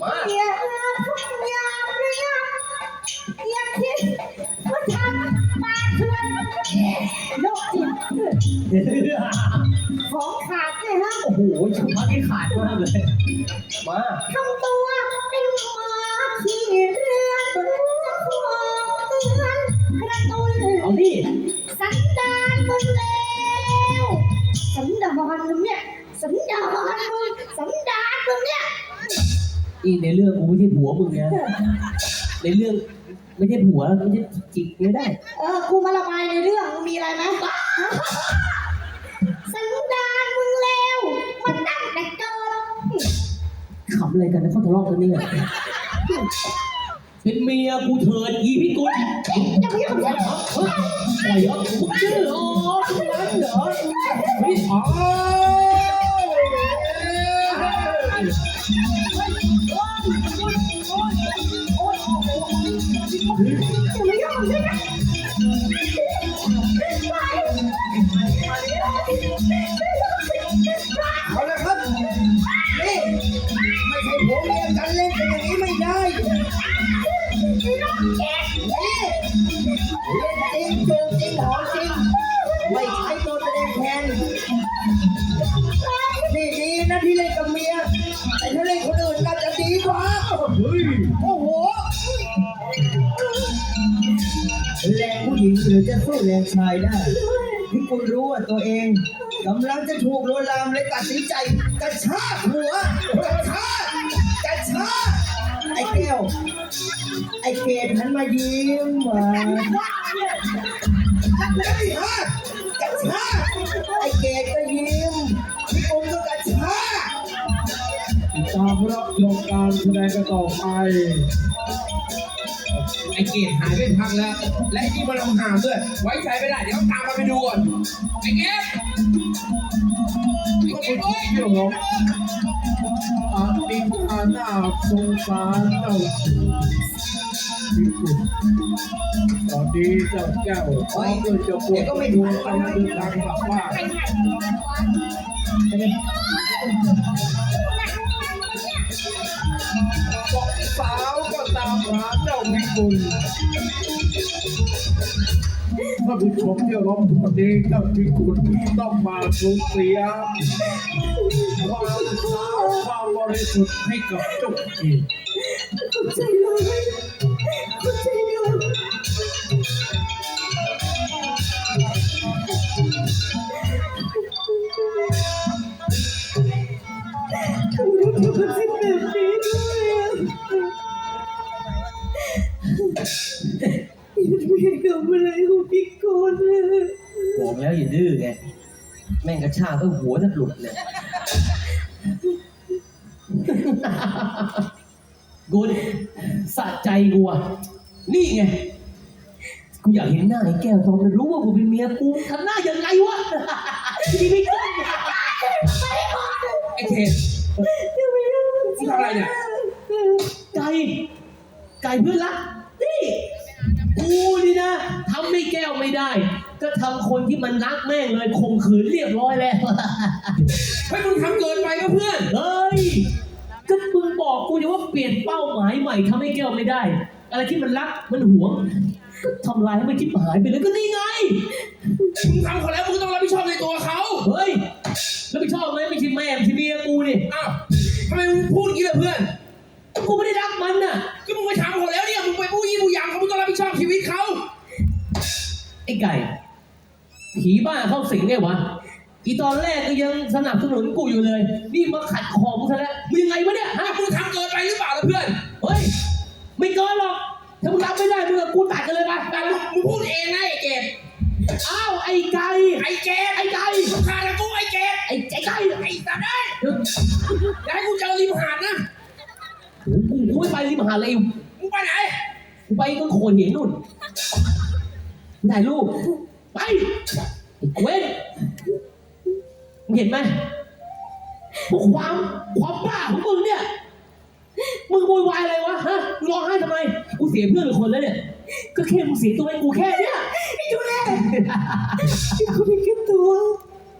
มาอย่าทุกอย่างเลยนะอย่าคิดว่าทำมาเถื่อนโลกจิตของขาดเลยฮะโอ้โหชุดพักที่ขาดมากเลย มาทำตัวเป็นหมาขี้เรือนจะขอเตือนกระตุ้นเอาดิสันดานมึงแล้วสันดานมึงเนี่ยสันดานมึงสันดานมึงเนี่ย อีในเรื่องกูไม่ใช่ผัวมึงนะในเรื่องไม่ใช่ผัวไม่ใช่จิกไม่ได้ เออกูมาระบายในเรื่องมึงมีอะไรไหมสันดานมึงแล้วมันตั้งแต่เกิดขำอะไรกันนะเขาทะเลาะกันเนี่ยเป็นเมียกูเถิดอีพี่กุลจะไม่ยอมใช่ไหมปล่อยเอากูชื่ออ๋อนั้นเหรอเฮ้ยอ๋อ เอาละครับ นี่ ไม่ใช่ผัวเมียกันเล่นกันอย่างนี้ไม่ได้นี่เล่นจริงจูบจริงหอมจริง ไม่ใช้ตัวแสดงแทนนี่ดีนะที่เล่นกับเมียไอ้ สู้แรงชายได้ที่คุณรู้ว่าตัวเองกำลังจะถูกลวนลามเลยตัดสินใจกระชากหัวกระชากกระชากไอ้แก้ว ไอ้เกดหันมายิ้มหวานไอ้ฮะกระชากไอ้เกดก็ยิ้มพี่ปุ้มก็กระชากตามรับชมการแสดงกันต่อไป ไอ้เกดหายไปพักแล้ว และไอ้นี่มันลำหามด้วย ไว้ใจไม่ได้ เดี๋ยวต้องตามมาไปดูก่อน ไอ้เกดไอ้เกดโอ้ยเรื่องของอาติอาณาสงสารเจ้าพิกุลตอนนี้เจ้าแก้วพร้อมด้วยเจ้าพวกก็ไม่ดูกำลังเดินทางกลับบ้าน หาเจ้าพิกุลท่านผู้ชมที่ร้องวันนี้เจ้าพิกุลต้องมาสูญเสียความสาวความบริสุทธิ์ให้กับเจ้าองเข้าใจเลยเข้าใจเลยทำไมต้องทำกับสิ่ง แล้วอย่าดื้อไง แม่งกระชากเออหัวจะหลุดเลยกุลสะใจกูอะนี่ไง กูอยากเห็นหน้าไอ้แก้วตอนมันรู้ว่ากูเป็นเมียกูทำหน้ายังไงวะอีพี่กุลไอ้เกดมึงทำอะไรเนี่ย ไก่ไก่เพื่อนรักนี่กูนี่นะทำไม่แก้วไม่ได้ ก็ทำคนที่มันรักแม่งเลยข่มขืนเรียบร้อยแล้ว เฮ้ยมึงทำเกินไปก็เพื่อน เฮ้ย ก็มึงบอกกูอยู่ว่าเปลี่ยนเป้าหมายใหม่ทำให้แก้วไม่ได้ อะไรที่มันรักมันหวงก็ทำลายให้มันคิดหายไปเลยก็นี่ไง มึงทำเขาแล้วมึงก็ต้องรับผิดชอบในตัวเขาเฮ้ย แล้วไม่ชอบไหมไม่ใช่แม่ไม่ใช่เมียกูนี่อ้าวทำไมมึงพูดอย่างนี้ล่ะเพื่อน กูไม่ได้รักมันน่ะ ก็มึงไปทำเขาแล้วเนี่ย มึงไปพูดยี่ผู้ยามเขามึงต้องรับผิดชอบชีวิตเขา ไอ้ไก่ ผีบ้าเข้าสิงไงวะอีตอนแรกก็ยังสนับสนุนกูอยู่เลย นี่มาขัดคอกูซะแล้วมึงยังไงวะเนี่ยฮะมึงทำเกินไปหรือเปล่าล่ะเพื่อน เฮ้ย ไม่เกินหรอก ถ้ามึงรับไม่ได้มึงกับกูตัดกันเลยไปไปมึงมึงพูดเองนะไอ้เกดอ้าวไอ้ไก่ไอ้เกดไอ้ไก่มึงขาดกับกูไอ้เกดไอ้ไอ้ไก่ไอ้สัตว์เอ้ยเดี๋ยวอย่าให้กูเจอริมหาดนะกูกูไม่ไปริมหาดเลยมึงไปไหนกูไปต้นโขนหินนู่นถ่ายรูป ไปไอ้เว้นมึงเห็นไหมพวกความความบ้าของมึงเนี่ย มึงโวยวายอะไรวะฮะมึงร้องไห้ทำไม กูเสียเพื่อนหรือคนแล้วเนี่ย ก็แค่มึงเสียตัวให้กูแค่เนี้ยไอ้ดูแลไอ้คนที่คิดตัว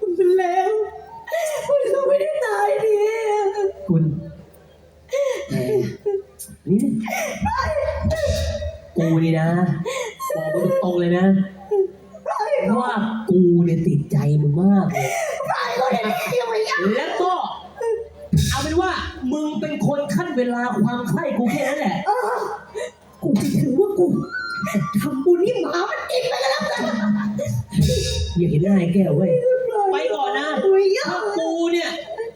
มันเป็นแล้วมันก็ไม่ได้ตายดิคุณนี่กูนี่นะบอกมึงตรงๆเลยนะ ว่ากูเนี่ยติดใจมึงมากเลยไปก็ได้ที่ไม่ยอมแล้วก็ เอาเป็นว่า มึงเป็นคนขั้นเวลาความใคร่กูแค่นั้นแหละ เออกูจะถือว่ากูทำบุญนี่หมามันกินไปแล้วกันอย่าเห็นหน้าไอ้แก้วเว้ย ไปก่อนนะไม่ยอถ้ามกูเนี่ย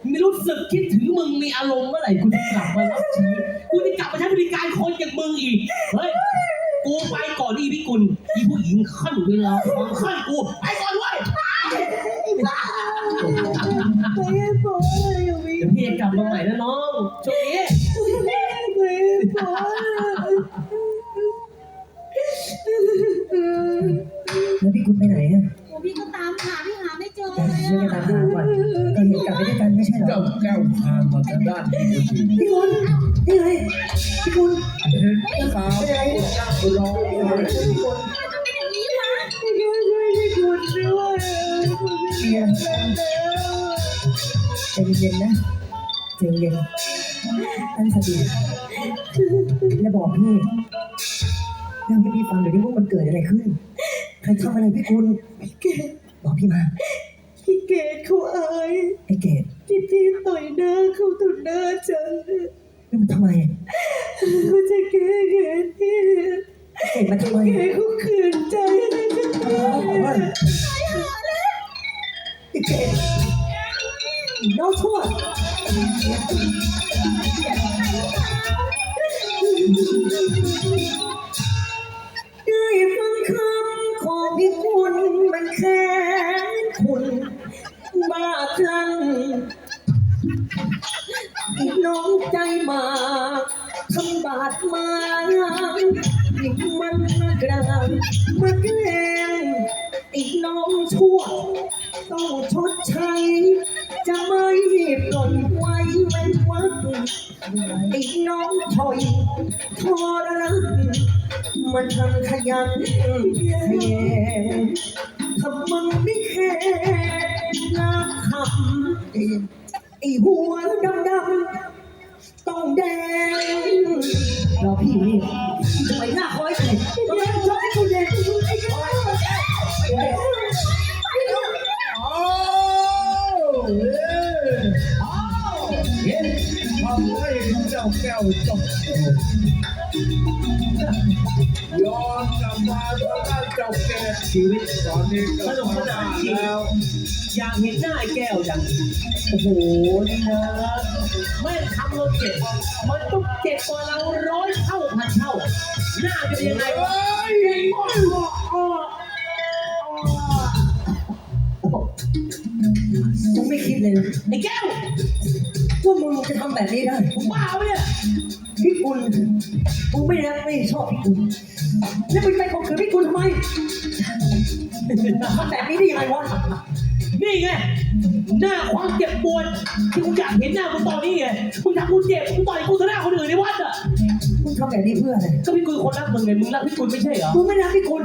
ไม่รู้สึกคิดถึงมึงมีอารมณ์เมื่อไหร่กูจะกลับมารับใช้กูจะกลับมาใช้บริการคนอย่างมึงอีก เฮ้ย กูไปก่อนอีพี่กุลอีผู้หญิง ขั้นเวลาความขั้นกูไปก่อนเว้ยไม่พออยู่ไม่เดี๋ยวพี่จะกลับมาใหม่นะน้องช่วงนี้ไม่พอแล้วพี่คุณไปไหนอะโอ้พี่ก็ตามหาพี่หาไม่เจอแต่เลยช่วยกันตามหาก่อนก็เห็นกลับไปด้วยกันไม่ใช่เหรเจ้าอแก้วพานมาทางด้านนี้พอดีพี่คุณนี่ไงพี่คุณ เห็นสาวนั่งร้องไห้ เชียร์ใจเย็นๆนะใจเย็นตั้งสติแล้วบอกพี่เล่าให้พี่ฟังหน่อยดิว่ามันเกิดอะไรขึ้น ใครทำอะไรพี่คุณเกดบอกพี่มา พี่เกดเขาอายไอ้เกดที่พี่ต่อยหน้าเขาตุนหน้าฉันนี่มันทำไมเขาจะแก้เกดพี่เกดมันทำไมเกดเขาขืนใจให้ฉันเออ ชั่วได้ฟังคำของพี่คุณมันแค้นคุณบ้าคลั่งอีกน้องใจมาทำบาดมาอีกมันมากลางมาแกล้งอีกน้องชั่วต้องชดใช้ ไอีกน้องถอยทรรักมันทำขยันขยงถ้ามึงไม่แค่น้ำคำไอ้หัวดำดำต้องแดงรอพี่นี่ทำไมหน้าคอยสิทำไมชอบให้กูแดงไอ้คอยไอ้แดงอ้าว เอ้ยอ้าวเห็นทำให้เจ้าแก้วจบย้อนกลับมาทางด้านเจ้าแก้วชีวิตตอนนี้ก็สนุกสนานแล้ว อยากเห็นหน้าไอ้แก้วอย่างโอ้โหนี่นะแม่ทำเราเจ็บมันต้องเจ็บกว่าเราร้อยเท่าพันเท่า หน้าจะเป็นยังไงวะเฮ้ยกูไม่คิดเลยนะไอ้แก้ว ว่ามึงจะทำแบบนี้ได้มึงบ้าปะเนี่ยพี่กุลกูไม่รักไม่ชอบพี่กุลแล้วมึงไปข่มขืนพี่กุลทำไมทำแบบนี้ได้ยังไงวะนี่ไงหน้าความเจ็บปวดที่กูอยากเห็นหน้ามึงตอนนี้ไงมึงทำกูเจ็บมึงต่อยกูต่อหน้าคนอื่นในวัดอะมึงทำแบบนี้เพื่ออะไรก็พี่กุลคนรักมึงไงมึงรักพี่กุลไม่ใช่เหรอกูไม่รักพี่กุล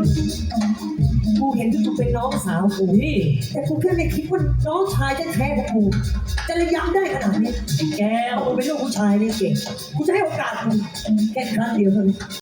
กูเห็นที่กุลเป็นน้องสาวกูนี่ แต่กูแค่ไม่คิดว่าน้องชายจะแท้ๆของกูจะระยำได้ขนาดนี้แกมึงเป็นลูกผู้ชายนี่เก่งกูจะให้โอกาสมึงแค่ครั้งเดียวเท่านั้น